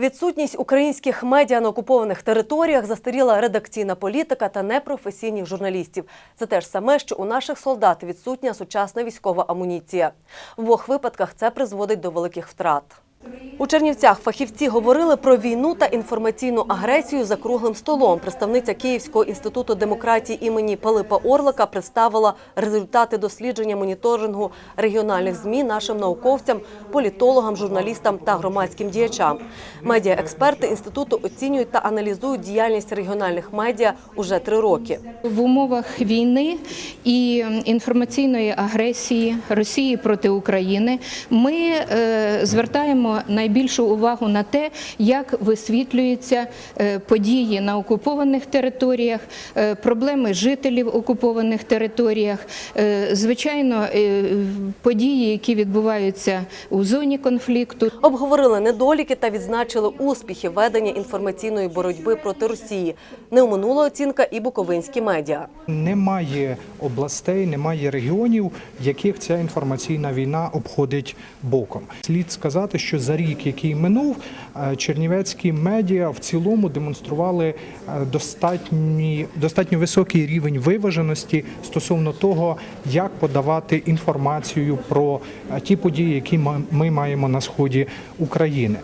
Відсутність українських медіа на окупованих територіях, застаріла редакційна політика та непрофесійних журналістів. Це те ж саме, що у наших солдат відсутня сучасна військова амуніція. В обох випадках це призводить до великих втрат. У Чернівцях фахівці говорили про війну та інформаційну агресію за круглим столом. Представниця Київського інституту демократії імені Пилипа Орлика представила результати дослідження моніторингу регіональних змі нашим науковцям, політологам, журналістам та громадським діячам. Медіаексперти інституту оцінюють та аналізують діяльність регіональних медіа уже три роки. В умовах війни і інформаційної агресії Росії проти України ми е, звертаємо найбільшу увагу на те, як висвітлюються е, події на окупованих територіях, е, проблеми жителів окупованих територіях, е, звичайно, події, які відбуваються у зоні конфлікту. Обговорили недоліки та відзначили успіхи ведення інформаційної боротьби проти Росії. Не оминула оцінка і буковинські медіа. Немає областей, немає регіонів, яких ця інформаційна війна обходить боком. Слід сказати, що за рік, який минув, е, чернівецькі медіа в цілому демонстрували е, достатній, достатньо високий рівень виваженості стосовно того, як подавати інформацію про е, ті події, які ми маємо на сході України.